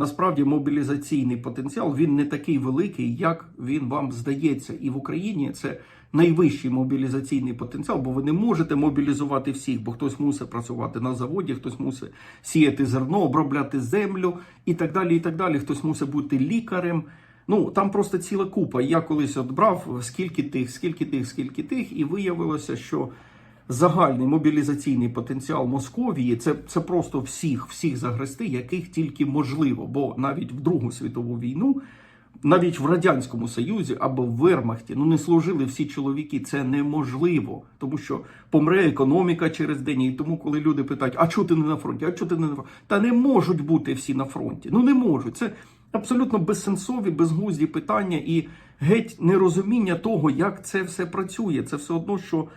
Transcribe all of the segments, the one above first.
Насправді мобілізаційний потенціал він не такий великий, як він вам здається. І в Україні це найвищий мобілізаційний потенціал, бо ви не можете мобілізувати всіх, бо хтось мусить працювати на заводі, хтось мусить сіяти зерно, обробляти землю і так далі. І так далі. Хтось мусить бути лікарем. Ну там просто ціла купа. Я колись от брав скільки тих, скільки тих, скільки тих, і виявилося, що загальний мобілізаційний потенціал Московії це, це просто всіх, всіх загрести, яких тільки можливо. Бо навіть в Другу світову війну, навіть в Радянському Союзі або в Вермахті, ну не служили всі чоловіки. Це неможливо, тому що помре економіка через день. І тому, коли люди питають, а чого ти не на фронті? А чого ти не на фронті? Та не можуть бути всі на фронті. Ну не можуть. Це абсолютно безсенсові, безглузді питання і геть нерозуміння того, як це все працює. Це все одно, що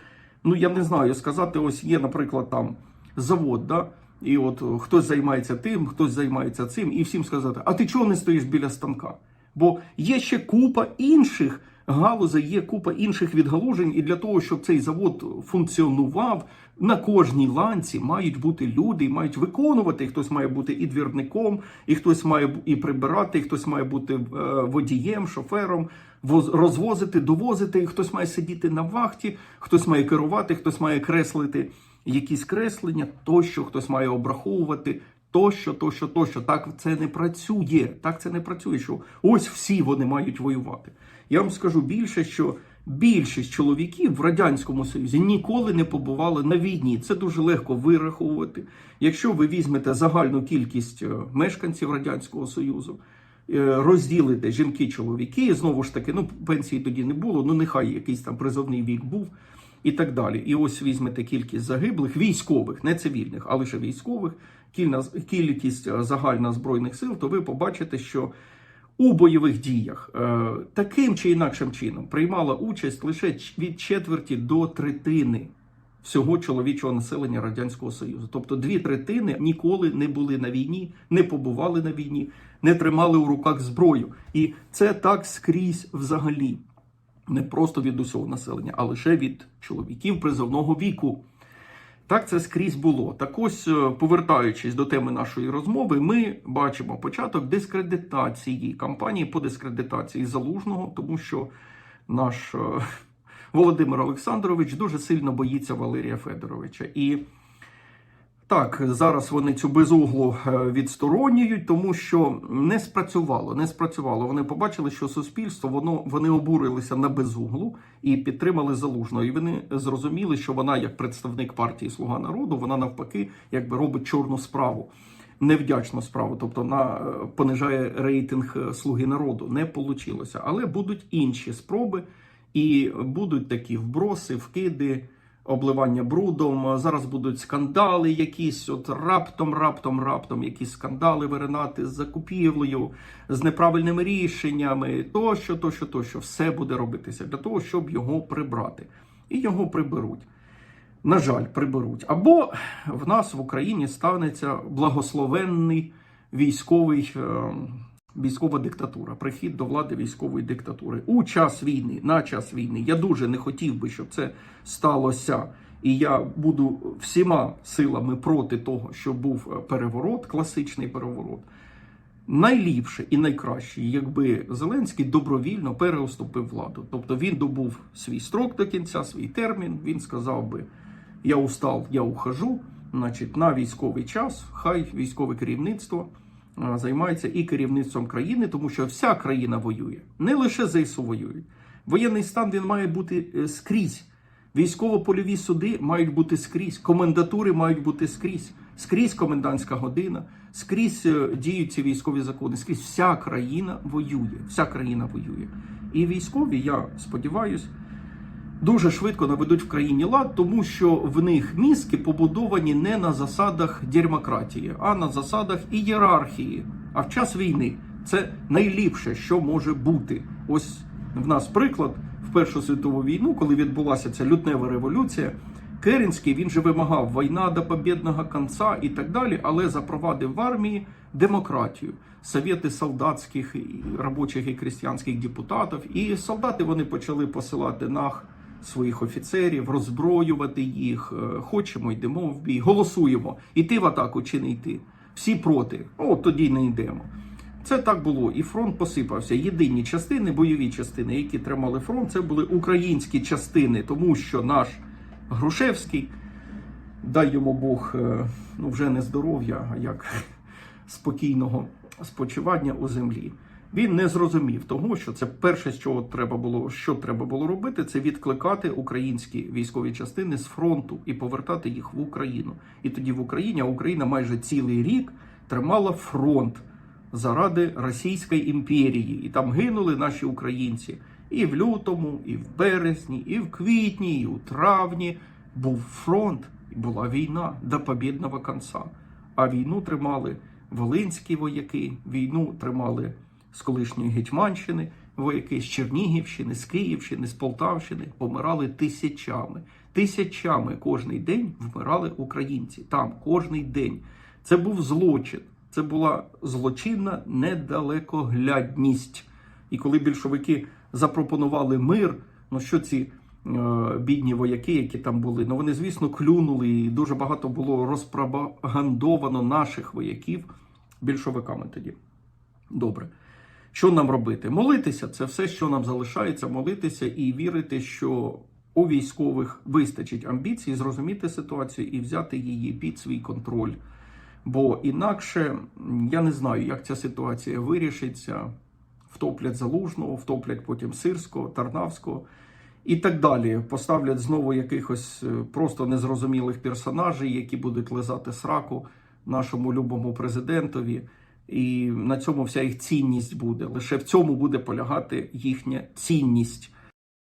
ну я не знаю, сказати, ось є, наприклад, там завод, да. І от е, хтось займається тим, хтось займається цим, і всім сказати, а ти чого не стоїш біля станка? Бо є ще купа інших галузей, є купа інших відгалужень, і для того, щоб цей завод функціонував, на кожній ланці мають бути люди, мають виконувати. Хтось має бути і двірником, і хтось має і прибирати, і хтось має бути е, водієм, шофером, воз- розвозити, довозити, і хтось має сидіти на вахті, хтось має керувати, хтось має креслити якісь креслення, тощо, хтось має обраховувати. Тощо, тощо, тощо. Так це не працює. Так це не працює. Що ось всі вони мають воювати. Я вам скажу більше, що більшість чоловіків в радянському союзі ніколи не побували на війні. Це дуже легко вираховувати. Якщо ви візьмете загальну кількість е, мешканців радянського союзу, е, розділите жінки, чоловіки, знову ж таки, ну пенсії тоді не було. Ну нехай якийсь там призовний вік був. І так далі. І ось візьмете кількість загиблих, військових, не цивільних, а лише військових, кількість е, загальна збройних сил, то ви побачите, що у бойових діях е, таким чи інакшим чином приймала участь лише від четверті до третини всього чоловічого населення Радянського Союзу. Тобто дві третини ніколи не були на війні, не побували на війні, не тримали у руках зброю. І це так скрізь взагалі не просто від усього населення, а лише від чоловіків призовного віку. Так це скрізь було. Так ось, е, повертаючись до теми нашої розмови, ми бачимо початок дискредитації кампанії по дискредитації залужного, тому що наш е, Володимир Олександрович дуже сильно боїться Валерія Федоровича. І так, зараз вони цю безуглу е, відсторонюють, тому що не спрацювало. Не спрацювало. Вони побачили, що суспільство воно вони обурилися на безуглу і підтримали залужного. І вони зрозуміли, що вона, як представник партії Слуга народу, вона навпаки якби робить чорну справу. Невдячну справу, тобто на е, понижає рейтинг е, слуги народу. Не вийшло. Але будуть інші спроби, і будуть такі вброси, вкиди обливання брудом. Зараз будуть скандали, якісь от раптом, раптом, раптом, якісь скандали виринати з закупівлею, з неправильними рішеннями, тощо, тощо, тощо. Все буде робитися для того, щоб його прибрати. І його приберуть. На жаль, приберуть. Або в нас в Україні станеться благословенний військовий. Військова диктатура, прихід до влади військової диктатури у час війни, на час війни. Я дуже не хотів би, щоб це сталося. І я буду всіма силами проти того, щоб був е, переворот, класичний переворот. Найліпше і найкраще, якби Зеленський добровільно переуступив владу. Тобто він добув свій строк до кінця, свій термін. Він сказав би: Я устав, я ухожу. Значить, на військовий час, хай військове керівництво займається і керівництвом країни, тому що вся країна воює, не лише ЗСУ воюють. Воєнний стан він має бути е, скрізь. Військово-польові суди мають бути скрізь, комендатури мають бути скрізь, скрізь комендантська година, скрізь е, діють ці військові закони, скрізь вся країна воює. Вся країна воює. І військові, я сподіваюся, дуже швидко наведуть в країні лад, тому що в них мізки побудовані не на засадах дермократії, а на засадах ієрархії. А в час війни це найліпше, що може бути. Ось в нас приклад в Першу світову війну, коли відбулася ця лютнева революція. Керенський він же вимагав війна до побєдного кінця і так далі, але запровадив в армії демократію, совєти солдатських, робочих і крістянських депутатів. І солдати вони почали посилати нах своїх офіцерів, роззброювати їх. Е, Хочемо, йдемо в бій, голосуємо. Іти в атаку чи не йти. Всі проти. О, тоді не йдемо. Це так було, і фронт посипався. Єдині частини, бойові частини, які тримали фронт, це були українські частини, тому що наш Грушевський, дай йому Бог, е, ну вже не здоров'я, а як спокійного спочивання у землі. Він не зрозумів того, що це перше, що треба було, що треба було робити, це відкликати українські військові частини з фронту і повертати їх в Україну. І тоді в Україні, а Україна майже цілий рік тримала фронт заради Російської імперії, і там гинули наші українці. І в лютому, і в березні, і в квітні, і у травні був фронт, і була війна до побідного кінця. А війну тримали волинські вояки, війну тримали з колишньої Гетьманщини, вояки з Чернігівщини, з Київщини, з Полтавщини помирали тисячами. Тисячами кожний день вмирали українці. Там кожний день. Це був злочин. Це була злочинна недалекоглядність. І коли більшовики запропонували мир, ну що ці е, бідні вояки, які там були, ну вони, звісно, клюнули, і дуже багато було розпропагандовано наших вояків більшовиками тоді. Добре. Що нам робити? Молитися це все, що нам залишається, молитися і вірити, що у військових вистачить амбіцій зрозуміти ситуацію і взяти її під свій контроль. Бо інакше я не знаю, як ця ситуація вирішиться. Втоплять залужного, втоплять потім сирського, тарнавського і так далі. Поставлять знову якихось е, просто незрозумілих персонажей, які будуть лизати сраку нашому любому президентові. І на цьому вся їх цінність буде. Лише в цьому буде полягати їхня цінність.